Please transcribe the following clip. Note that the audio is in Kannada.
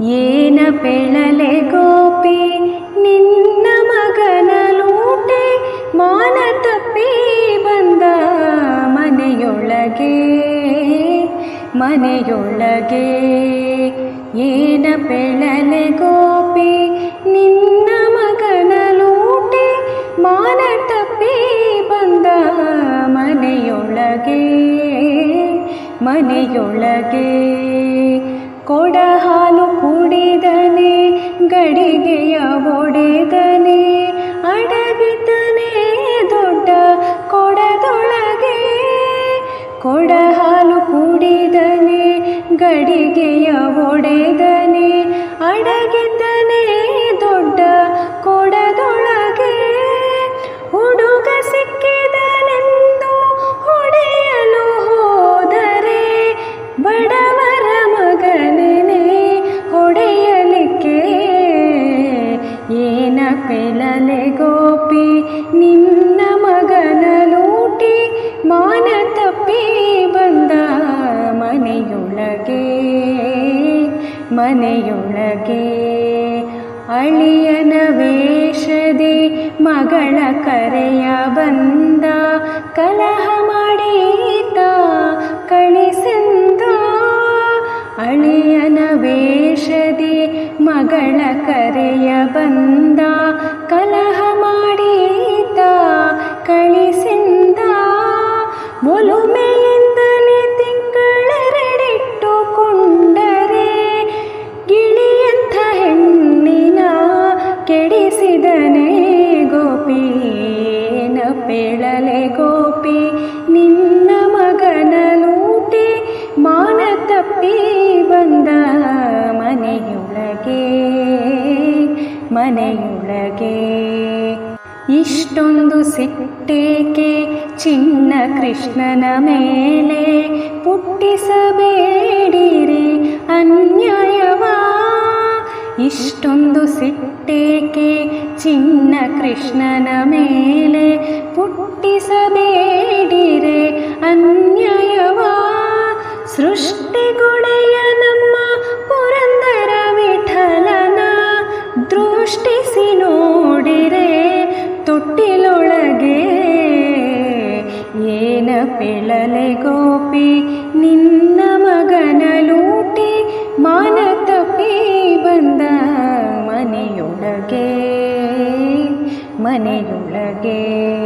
ಏನ ಪೆಳಲೆ ಗೋಪಿ, ನಿನ್ನ ಮಗನ ಲೂಟೆ, ಮಾನ ತಪ್ಪಿ ಬಂದ ಮನೆಯೊಳಗೆ. ಮನೆಯೊಳಗೆ ಏನ ಪೆಳಲೆ ಗೋಪಿ, ನಿನ್ನ ಮಗನ ಲೂಟೆ, ಮಾನ ತಪ್ಪಿ ಬಂದ ಮನೆಯೊಳಗೆ. ಮನೆಯೊಳಗೆ ಕೊಡ ಹಾಲು ಕುಡಿದನೆ ಗಡಿಗೆಯ ಒಡೆದನೆ ಅಡಗಿತನೆ ದೊಡ್ಡ ಕೊಡದೊಳಗೆ. ಕೊಡ ಹಾಲು ಕುಡಿದನೆ ಗಡಿಗೆಯ ಒಡೆದನೆ ಅಡಗಿದ್ದನೆ ಪೆಲಲೆ ಗೋಪಿ, ನಿನ್ನ ಮಗನ ಲೂಟಿ, ಮಾನ ತಪ್ಪಿ ಬಂದ ಮನೆಯೊಳಗೆ ಮನೆಯೊಳಗೆ. ಅಳಿಯನ ವೇಷದಿ ಮಗಳ ಕರೆಯ ಬಂದ, ಕಲಹ ಮಾಡೀತ ಕಳಿಸಿಂದ ಮಗಳ ಕರೆಯ ಬಂದ, ಕಲಹ ಮಾಡಿದ, ಕಳಿಸಿಂದ. ಒಲುಮೆಯಿಂದಲೇ ತಿಂಗಳರೆಡಿಟ್ಟುಕೊಂಡರೆ ಗಿಳಿಯಂಥ ಹೆಣ್ಣಿನ ಕೆಡಿಸಿದನೆ ಗೋಪಿ. ಪೇಳಲೆ ಗೋಪಿ, ನಿನ್ನ ಮಗನ ಲೂಟಿ, ಮಾನ ತಪ್ಪಿ. ಮನೆಯೊಳಗೆ. ಇಷ್ಟೊಂದು ಸಿಟ್ಟೇಕೆ ಚಿನ್ನ ಕೃಷ್ಣನ ಮೇಲೆ? ಪುಟ್ಟಿಸಬೇಡಿರಿ ಅನ್ಯಾಯವಾ? ಇಷ್ಟೊಂದು ಸಿಟ್ಟೇಕೆ ಚಿನ್ನ ಕೃಷ್ಣನ ಮೇಲೆ? ಪುಟ್ಟಿಸಬೇಡಿರೆ ಅನ್ಯಾಯವಾ? ಸೃಷ್ಟಿಗೊಡೆಯ ಪೆಳಲೆ ಗೋಪಿ ನಿನ್ನ ಮಗನ ಲೂಟಿ ಮಾನ ತಪ್ಪಿ ಬಂದ ಮನೆಯೊಳಗೆ ಮನೆಯೊಳಗೆ.